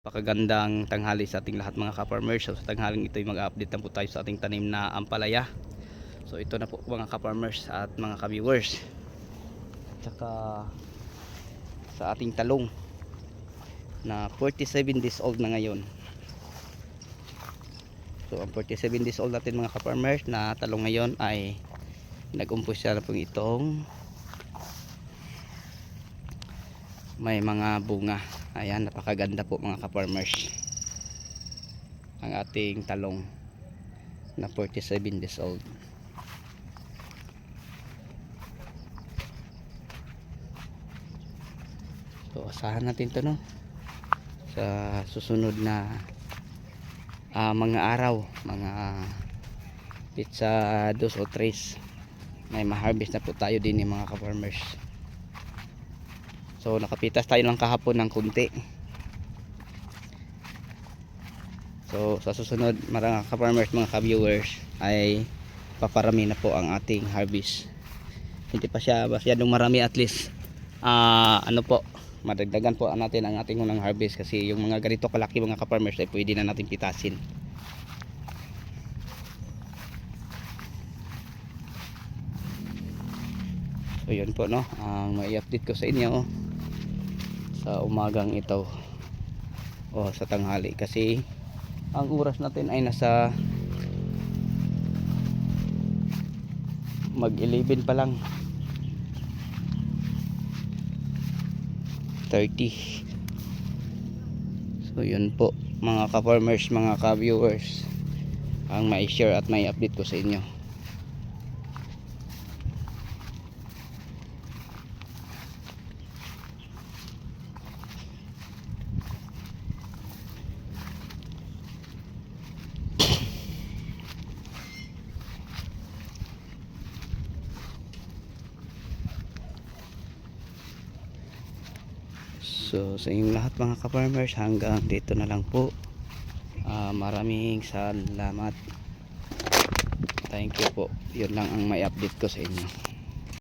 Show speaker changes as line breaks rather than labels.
Pakagandang tanghali sa ating lahat mga ka-farmers. So, sa tanghaling ito ay mag-update na po tayo sa ating tanim na ampalaya. So ito na po mga ka-farmers at mga ka-viewers. Tsaka sa ating talong na 47 days old na ngayon. So ang 47 days old natin mga ka-farmers na talong ngayon ay nag-umpos na po itong may mga bunga ayan napakaganda po mga ka-farmers. Ang ating talong na 47 days old. So asahan natin to no? Sa susunod na ah, mga araw mga pizza dos o tres. May ma-harvest na po tayo din ng mga ka-farmers So nakapitas tayo lang kahapon ng kunti. So sa susunod mga ka-farmers, mga ka-viewers ay paparami na po ang ating harvest. Hindi pa siya masyadong marami at least ah, ano po madagdagan po natin ang ating unang harvest kasi yung mga ganito kalaki mga ka-farmers ay pwede na natin pitasin. So yun po no, ang may update ko sa inyo sa umagang ito o sa tanghali. Kasi ang oras natin ay nasa mag 11 pa lang. 30 so yun po mga ka-farmers mga ka-viewers ang may share at may update ko sa inyo So sa inyong lahat mga ka-farmers hanggang dito na lang po. Ah, maraming salamat. Thank you po. Yun lang ang may update ko sa inyo.